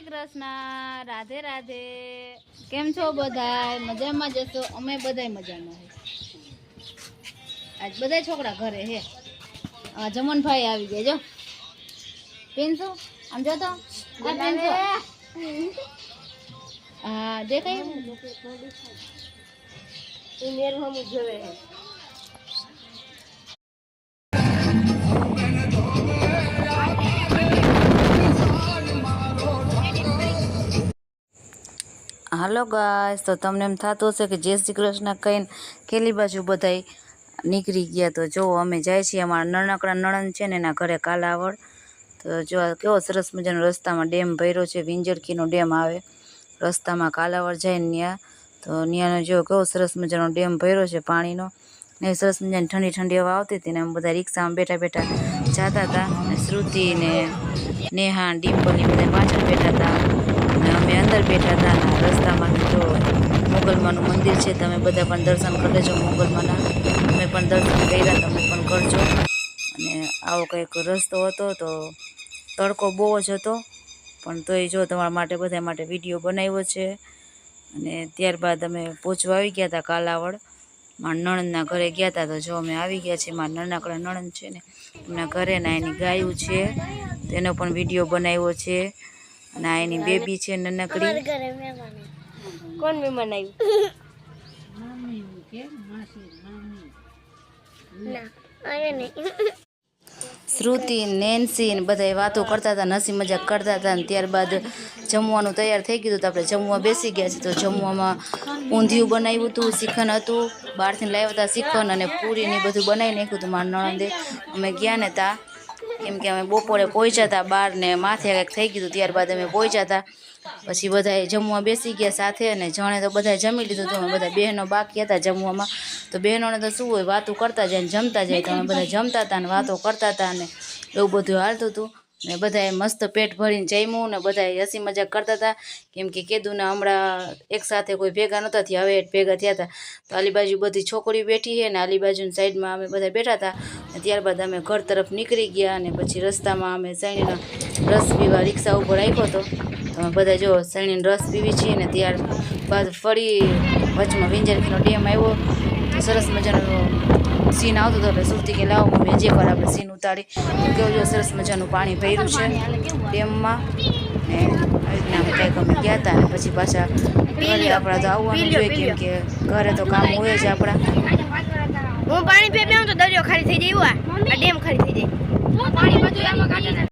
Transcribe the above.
શ્રી કૃષ્ણ, રાધે રાધે. કેમ છો બધા મજામાં જશો? અમે બધાય મજામાં આજ બધા છોકરા ઘરે હે. જમનભાઈ આવી ગયા, જો. પેન્સો આમ જો તો. હા, દેખાય? હાલો ગાય તો તમને એમ થતું હશે કે જય શ્રી કૃષ્ણ કહીને કેલી બાજુ બધાય નીકળી ગયા. તો જો અમે જાય છીએ, અમારા નાનકડા નણંદ છે ને એના ઘરે કાલાવડ. તો જો કેવો સરસ મજાનો રસ્તામાં ડેમ ભર્યો છે, વિંજરકીનો ડેમ આવે. રસ્તામાં કાલાવડ જાય ને ત્યાં તો ત્યાંનો જો કેવો સરસ મજાનો ડેમ ભર્યો છે પાણીનો. ને સરસ મજાની ઠંડી ઠંડી હવા આવતી હતી ને અમે બધા રિક્ષામાં બેઠા બેઠા જતા હતા. શ્રુતિ ને નેહા ડિમ્પલ બધા પાછળ બેઠા હતા અને અમે અંદર બેઠા હતા અને રસ્તામાં તો મોગલમાનું મંદિર છે. તમે બધા પણ દર્શન કરી લેજો મોગલમાના. અમે પણ દર્શન કર્યા, તમે પણ કરજો. અને આવો કંઈક રસ્તો હતો તો તડકો બહુ જ હતો. પણ તોય જો તમારા માટે બધા માટે વીડિયો બનાવ્યો છે. અને ત્યારબાદ અમે પહોંચવા આવી ગયા હતા કાલાવડ. મારા નણંદના ઘરે ગયા હતા તો જો અમે આવી ગયા છીએ. મારા નાનકડા નણંદ છે ને એમના ઘરે ના એની ગાયું છે. તેનો પણ વીડિયો બનાવ્યો છે. અને આ એની બેબી છે નાનકડી કોણ મહેમાન આવ્યું શ્રુતિ નેન્સી ને બધા વાતો કરતા હતા નસી મજાક કરતા હતા ને ત્યારબાદ જમવાનું તૈયાર થઈ ગયું હતું આપણે જમવા બેસી ગયા છીએ. તો જમવામાં ઊંધિયું બનાવ્યું હતું શીખન હતું. બહારથી લાવ્યા હતા શીખન અને પૂરી ને એ બધું બનાવી નાખ્યું હતું મારા નણંદે. અમે ગયા ને તા કેમ કે અમે બપોરે પહોંચ્યા હતા બહાર ને માથે કંઈક થઈ ગયું હતું, ત્યારબાદ અમે પહોંચ્યા હતા. પછી બધાએ જમવા બેસી ગયા સાથે અને જણે તો બધાએ જમી લીધું હતું. અમે બધા બહેનો બાકી હતા જમવામાં. તો બહેનોને તો શું હોય, વાતો કરતા જાય ને જમતા જાય. તો અમે બધા જમતા હતા ને વાતો કરતા હતા ને એવું બધું હાલતું હતું. ને બધાએ મસ્ત પેટ ભરીને જમ્યું ને બધાએ હસી મજાક કરતા હતા. કેમ કે કીધું હમણાં એક સાથે કોઈ ભેગા નહોતા થયા, હવે ભેગા થયા હતા. તો આલી બાજુ બધી છોકરીઓ બેઠી છે ને આલી બાજુની સાઈડમાં અમે બધા બેઠા હતા. ને ત્યારબાદ અમે ઘર તરફ નીકળી ગયા અને પછી રસ્તામાં અમે શેરડીનો રસ પીવા રિક્ષા ઉપર આવ્યો હતો. તો અમે બધા જો શેરડીનો રસ પીવી છીએ ને ત્યારબાદ ફરી વચમાં વિંજરખીનો ડેમ આવ્યો સરસ મજાનો સીન આવતો હતો એટલે સુરતી કે લાવો મમ્મી હજી એકવાર આપણે સીન ઉતારી. કેવું જો સરસ મજાનું પાણી ભર્યું છે ડેમમાં. ને આવી રીતના અમે કંઈક અમે ગયા હતા અને પછી પાછા ઘરે આપણા તો આવવાનું જોઈએ કેમ કે ઘરે તો કામ હોય જ આપણા. હું પાણી પીવા બેઉં તો દરિયો ખાલી થઈ જાય એવું આ. આ ડેમ ખાલી થઈ જાય. પાણી બધું એમાં કાઢે